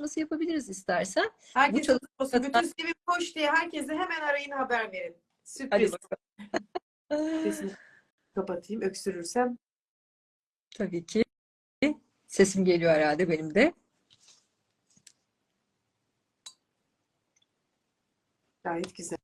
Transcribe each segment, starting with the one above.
çalışması yapabiliriz istersen. Herkes çalış- olsun. Bütün Sevim Koç diye herkese hemen arayın haber verin. Sürpriz. Sesimi kapatayım. Öksürürsem. Tabii ki. Sesim geliyor herhalde benim de. Gayet güzel.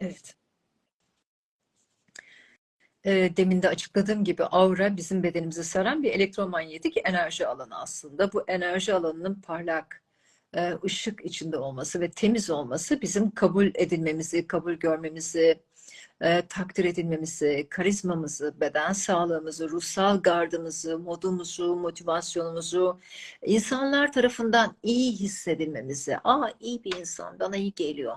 Evet. Ee, demin de açıkladığım gibi aura bizim bedenimizi saran bir elektromanyetik enerji alanı aslında. Bu enerji alanının parlak, ışık içinde olması ve temiz olması bizim kabul edilmemizi, kabul görmemizi, e, takdir edilmemizi, karizmamızı, beden sağlığımızı, ruhsal gardımızı, modumuzu, motivasyonumuzu insanlar tarafından iyi hissedilmemizi, aa iyi bir insan, bana iyi geliyor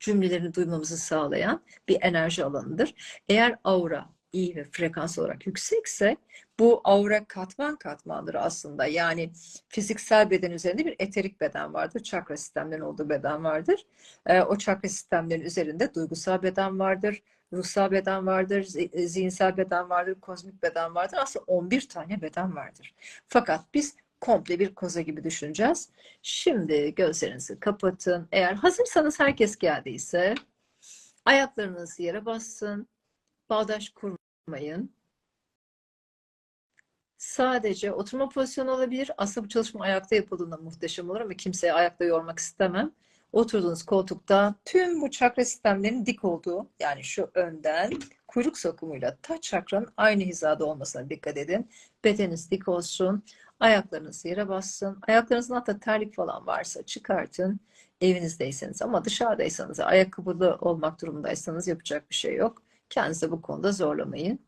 cümlelerini duymamızı sağlayan bir enerji alanıdır. Eğer aura iyi ve frekans olarak yüksekse bu aura katman katmandır aslında. Yani fiziksel beden üzerinde bir eterik beden vardır. Çakra sistemlerin olduğu beden vardır. Ee, o çakra sistemlerin üzerinde duygusal beden vardır. Ruhsal beden vardır, zi- zihinsel beden vardır, kozmik beden vardır. Aslında 11 tane beden vardır. Fakat biz komple bir koza gibi düşüneceğiz. Şimdi gözlerinizi kapatın. Eğer hazırsanız herkes geldiyse ayaklarınız yere bassın. Bağdaş kurmayın. Sadece oturma pozisyonu olabilir. Aslında bu çalışma ayakta yapıldığında muhteşem olur ama kimseyi ayakta yormak istemem. Oturduğunuz koltukta tüm bu çakra sistemlerinin dik olduğu yani şu önden kuyruk sokumuyla taç çakranın aynı hizada olmasına dikkat edin. Bedeniniz dik olsun. Ayaklarınız yere bassın. Ayaklarınızın hatta terlik falan varsa çıkartın. Evinizdeyseniz ama dışarıdaysanız, ayakkabılı olmak durumundaysanız yapacak bir şey yok. Kendinizi bu konuda zorlamayın.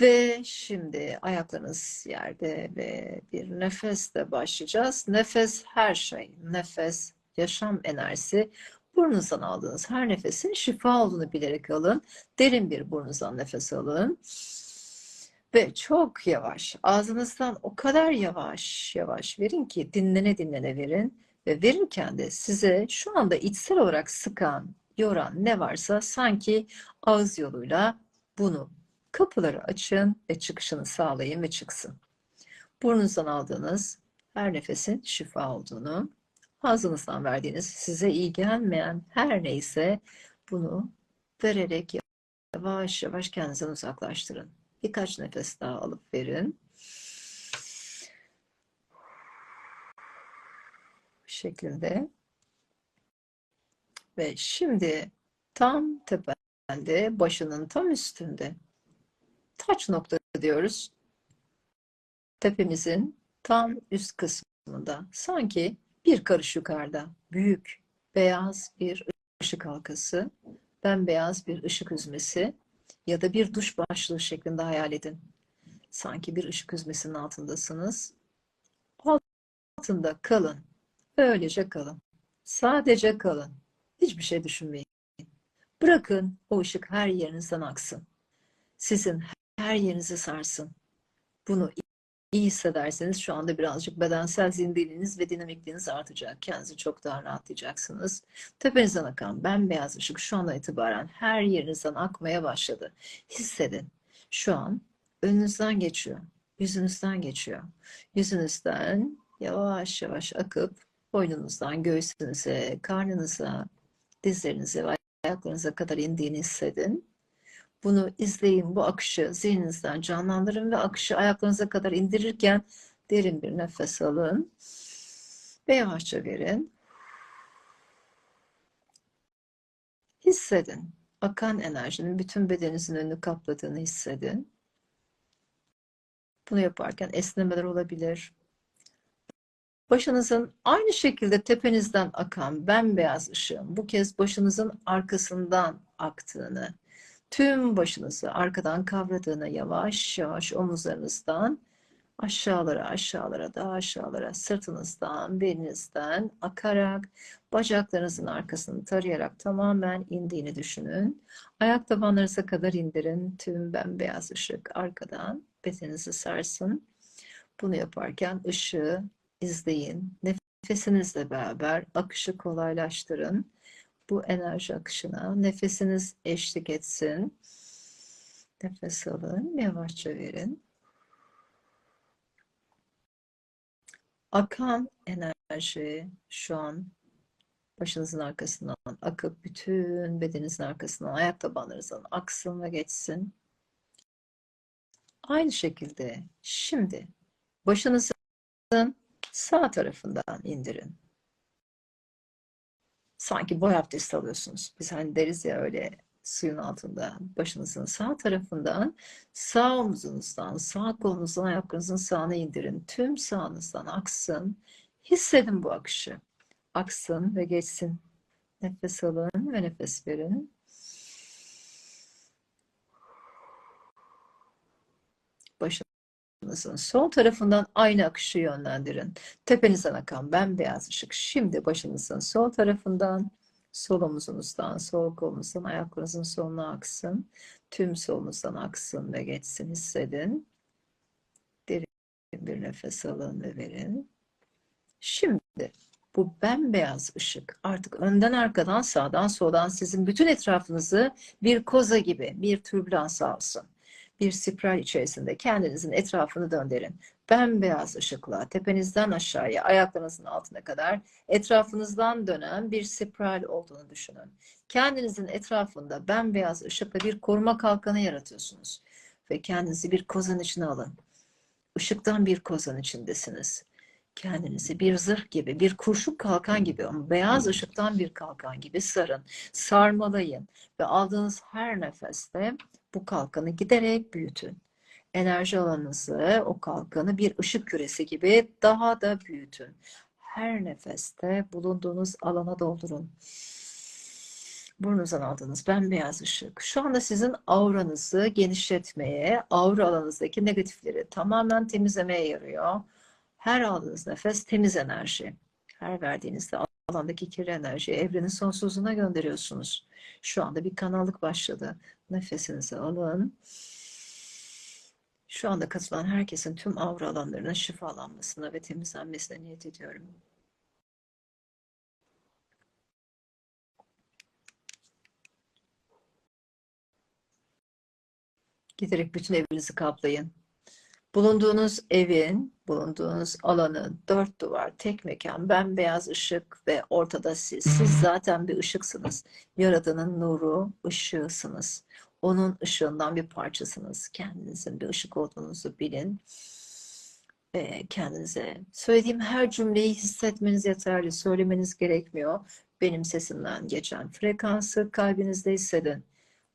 Ve şimdi ayaklarınız yerde ve bir nefesle başlayacağız. Nefes her şey. Nefes, yaşam enerjisi. Burnunuzdan aldığınız her nefesin şifa olduğunu bilerek alın. Derin bir burnunuzdan nefes alın. Ve çok yavaş, ağzınızdan o kadar yavaş yavaş verin ki dinlene dinlene verin. Ve verirken de size şu anda içsel olarak sıkan, yoran ne varsa sanki ağız yoluyla bunu kapıları açın ve çıkışını sağlayın ve çıksın. Burnunuzdan aldığınız her nefesin şifa olduğunu, ağzınızdan verdiğiniz size iyi gelmeyen her neyse bunu vererek yavaş yavaş kendinizden uzaklaştırın. Birkaç nefes daha alıp verin. Bu şekilde. Ve şimdi tam tepende, başının tam üstünde taç nokta diyoruz. Tepemizin tam üst kısmında sanki bir karış yukarıda büyük beyaz bir ışık halkası, bembeyaz bir ışık hüzmesi ya da bir duş başlığı şeklinde hayal edin. Sanki bir ışık hüzmesinin altındasınız. Altında kalın. Öylece kalın. Sadece kalın. Hiçbir şey düşünmeyin. Bırakın o ışık her yerinizden aksın. Sizin her yerinizi sarsın. Bunu iyi hissederseniz şu anda birazcık bedensel zindeliniz ve dinamikliğiniz artacak. Kendinizi çok daha rahatlayacaksınız. Tepenizden akan bembeyaz ışık şu andan itibaren her yerinizden akmaya başladı. Hissedin. Şu an önünüzden geçiyor. Yüzünüzden geçiyor. Yüzünüzden yavaş yavaş akıp boynunuzdan göğsünüze, karnınıza, dizlerinize ve ayaklarınıza kadar indiğini hissedin. Bunu izleyin, bu akışı zihninizden canlandırın ve akışı ayaklarınıza kadar indirirken derin bir nefes alın ve yavaşça verin. Hissedin. Akan enerjinin bütün bedeninizin önünü kapladığını hissedin. Bunu yaparken esnemeler olabilir. Başınızın aynı şekilde tepenizden akan bembeyaz ışığın bu kez başınızın arkasından aktığını, tüm başınızı arkadan kavradığını yavaş yavaş omuzlarınızdan aşağılara aşağılara daha aşağılara sırtınızdan belinizden akarak bacaklarınızın arkasını tarayarak tamamen indiğini düşünün. Ayak tabanlarınıza kadar indirin. Tüm bembeyaz ışık arkadan bedeninizi sarsın. Bunu yaparken ışığı izleyin. Nefesinizle beraber akışı kolaylaştırın. Bu enerji akışına nefesiniz eşlik etsin. Nefes alın, yavaşça verin. Akan enerji şu an başınızın arkasından akıp bütün bedeninizin arkasından ayak tabanlarınızdan aksın ve geçsin. Aynı şekilde şimdi başınızın sağ tarafından indirin. Sanki boy abdesti alıyorsunuz. Biz hani deriz ya öyle suyun altında başınızın sağ tarafından sağ omzunuzdan, sağ kolunuzdan ayaklarınızın sağına indirin. Tüm sağınızdan aksın. Hissedin bu akışı. Aksın ve geçsin. Nefes alın ve nefes verin. Başınızın sol tarafından aynı akışı yönlendirin. Tepenizden akan bembeyaz ışık şimdi başınızın sol tarafından sol omuzunuzdan, sol kolunuzdan ayaklarınızın soluna aksın. Tüm solunuzdan aksın ve geçsin hissedin. Derin bir nefes alın ve verin. Şimdi bu bembeyaz ışık artık önden arkadan sağdan soldan sizin bütün etrafınızı bir koza gibi bir türbülans alsın. Bir spiral içerisinde kendinizin etrafını döndürün. Bembeyaz ışıkla tepenizden aşağıya ayaklarınızın altına kadar etrafınızdan dönen bir spiral olduğunu düşünün. Kendinizin etrafında bembeyaz ışıkla bir koruma kalkanı yaratıyorsunuz. Ve kendinizi bir kozan içine alın. Işıktan bir kozan içindesiniz. Kendinizi bir zırh gibi, bir kurşun kalkan gibi ama beyaz ışıktan bir kalkan gibi sarın. Sarmalayın ve aldığınız her nefeste bu kalkanı giderek büyütün. Enerji alanınızı, o kalkanı bir ışık küresi gibi daha da büyütün. Her nefeste bulunduğunuz alana doldurun. Burnunuzdan aldığınız bembeyaz ışık. Şu anda sizin auranızı genişletmeye, aura alanınızdaki negatifleri tamamen temizlemeye yarıyor. Her aldığınız nefes temiz enerji. Her verdiğinizde alandaki kirli enerjiyi evrenin sonsuzluğuna gönderiyorsunuz. Şu anda bir kanallık başladı. Nefesinizi alın. Şu anda katılan herkesin tüm aura alanlarının şifalanmasına ve temizlenmesine niyet ediyorum. Giderek bütün evinizi kaplayın. Bulunduğunuz evin, bulunduğunuz alanın dört duvar, tek mekan, bembeyaz ışık ve ortada siz. Siz zaten bir ışıksınız. Yaradanın nuru, ışığısınız. Onun ışığından bir parçasınız. Kendinizin bir ışık olduğunuzu bilin. Ve kendinize söylediğim her cümleyi hissetmeniz yeterli. Söylemeniz gerekmiyor. Benim sesimden geçen frekansı kalbinizde hissedin.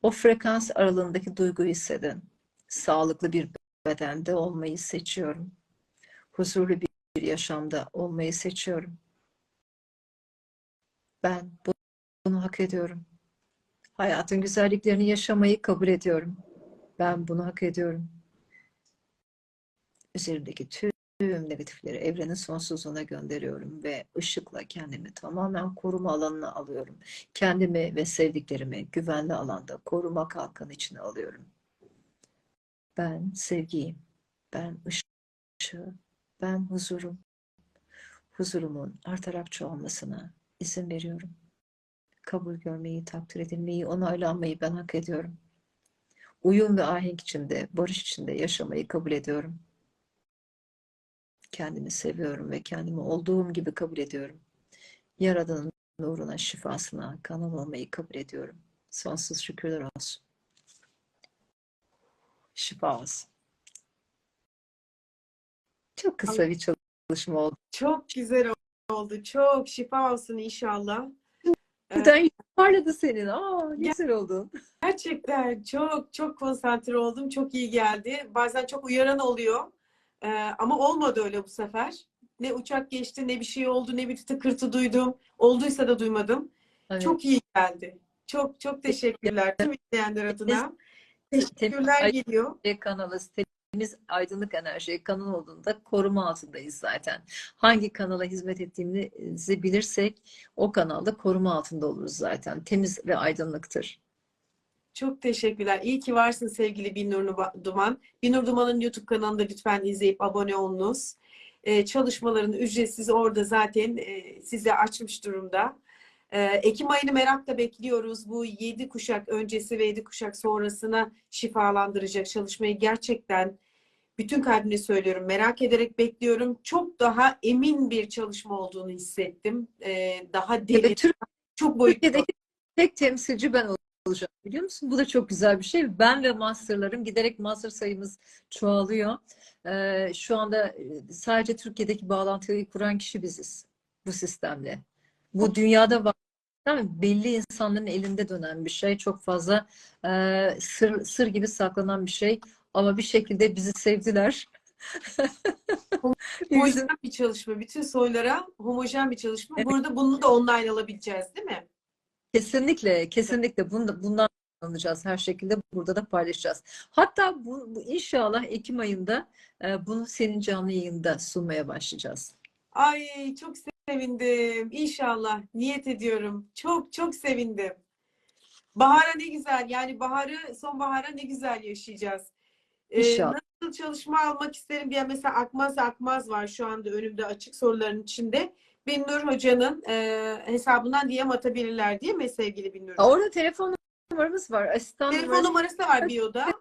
O frekans aralığındaki duyguyu hissedin. Sağlıklı bir bedende olmayı seçiyorum. Huzurlu bir yaşamda olmayı seçiyorum. Ben bunu hak ediyorum. Hayatın güzelliklerini yaşamayı kabul ediyorum. Ben bunu hak ediyorum. Üzerimdeki tüm negatifleri evrenin sonsuzluğuna gönderiyorum ve ışıkla kendimi tamamen koruma alanına alıyorum. Kendimi ve sevdiklerimi güvenli alanda koruma kalkanı içine alıyorum. Ben sevgiyim. Ben ışığı. Ben huzurum. Huzurumun artarak çoğalmasına izin veriyorum. Kabul görmeyi, takdir edilmeyi, onaylanmayı ben hak ediyorum. Uyum ve ahenk içinde, barış içinde yaşamayı kabul ediyorum. Kendimi seviyorum ve kendimi olduğum gibi kabul ediyorum. Yaradanın nuruna, şifasına kanal olmayı kabul ediyorum. Sonsuz şükürler olsun. Şifa olsun. Çok kısa bir çalışma oldu. Çok güzel oldu. Çok şifa olsun inşallah. Neden parladı senin? Aa, güzel oldun. Gerçekten çok çok konsantre oldum. Çok iyi geldi. Bazen çok uyaran oluyor. Ee, ama olmadı öyle bu sefer. Ne uçak geçti, ne bir şey oldu, ne bir tıkırtı duydum. Olduysa da duymadım. Evet. Çok iyi geldi. Çok çok teşekkürler tüm izleyenler adına. Teşekkürler geliyor. kanalı temiz aydınlık enerji kanal olduğunda koruma altındayız zaten. Hangi kanala hizmet ettiğimizi bilirsek o kanalda koruma altında oluruz zaten. Temiz ve aydınlıktır. Çok teşekkürler. İyi ki varsın sevgili Binur Duman. Binur Duman'ın YouTube kanalında lütfen izleyip abone olunuz. Ee, çalışmalarını ücretsiz orada zaten e, size açmış durumda. Ee, Ekim ayını merakla bekliyoruz. Bu 7 kuşak öncesi ve 7 kuşak sonrasına şifalandıracak çalışmayı gerçekten bütün kalbimle söylüyorum. Merak ederek bekliyorum. Çok daha emin bir çalışma olduğunu hissettim. Ee, daha derin, Evet, Türk- çok boyutlu. Türkiye'deki tek temsilci ben olacağım biliyor musun? Bu da çok güzel bir şey. Ben ve masterlarım giderek master sayımız çoğalıyor. Ee, şu anda e, sadece Türkiye'deki bağlantıyı kuran kişi biziz bu sistemle. Bu dünyada var. Belli insanların elinde dönen bir şey. Çok fazla e, sır, sır gibi saklanan bir şey. Ama bir şekilde bizi sevdiler. Homojen bir çalışma. Bütün soylara homojen bir çalışma. Burada bunu da online alabileceğiz değil mi? Kesinlikle, kesinlikle bunu da, bundan alacağız her şekilde burada da paylaşacağız. Hatta bu, bu inşallah Ekim ayında e, bunu senin canlı yayında sunmaya başlayacağız. Ay çok sevindim. İnşallah. Niyet ediyorum. Çok çok sevindim. Bahara ne güzel. Yani baharı, sonbahara ne güzel yaşayacağız. Ee, İnşallah. nasıl çalışma almak isterim diye mesela Akmaz Akmaz var şu anda önümde açık soruların içinde. Binnur Hoca'nın e, hesabından DM atabilirler değil mi sevgili Binnur? Orada telefon numaramız var. Asistan Telefon numarası. numarası var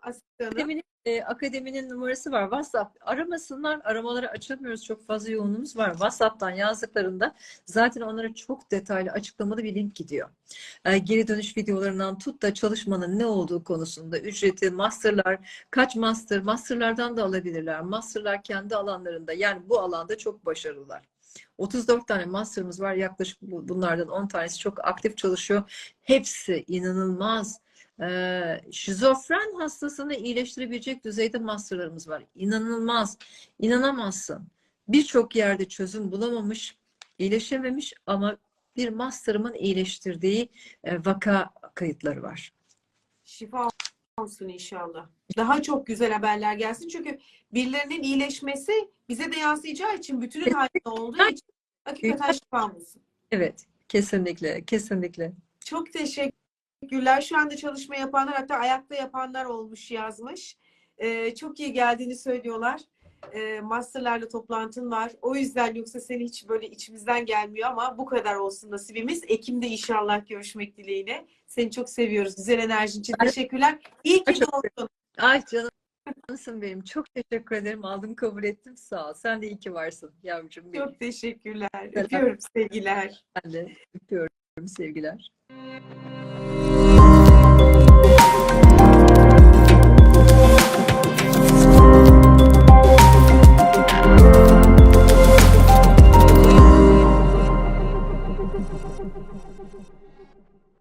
asistanın. Akademinin, e, akademinin numarası var. WhatsApp. Aramasınlar. Aramaları açamıyoruz. Çok fazla yoğunluğumuz var. WhatsApp'tan yazdıklarında zaten onlara çok detaylı açıklamalı bir link gidiyor. E, geri dönüş videolarından tut da çalışmanın ne olduğu konusunda ücreti, masterlar, kaç master, masterlardan da alabilirler. Masterlar kendi alanlarında yani bu alanda çok başarılılar. 34 tane master'ımız var. Yaklaşık bu- bunlardan 10 tanesi çok aktif çalışıyor. Hepsi inanılmaz ee, şizofren hastasını iyileştirebilecek düzeyde masterlarımız var. İnanılmaz. İnanamazsın. Birçok yerde çözüm bulamamış, iyileşememiş ama bir master'ımın iyileştirdiği e, vaka kayıtları var. Şifa olsun inşallah. Daha çok güzel haberler gelsin. Çünkü birilerinin iyileşmesi bize de yansıyacağı için bütünün halinde olduğu için hakikaten şifa olsun. Evet, kesinlikle, kesinlikle. Çok teşekkürler. Şu anda çalışma yapanlar hatta ayakta yapanlar olmuş yazmış. Ee, çok iyi geldiğini söylüyorlar. Ee, masterlarla toplantın var. O yüzden yoksa seni hiç böyle içimizden gelmiyor ama bu kadar olsun nasibimiz. Ekim'de inşallah görüşmek dileğiyle. Seni çok seviyoruz. Güzel enerjin için teşekkürler. İyi ki doğdun. Ay canımsın benim. Çok teşekkür ederim. Aldım kabul ettim. Sağ ol. Sen de iyi ki varsın yavrucuğum benim. Çok teşekkürler. Öpüyorum sevgiler. Ben de öpüyorum. Sevgiler.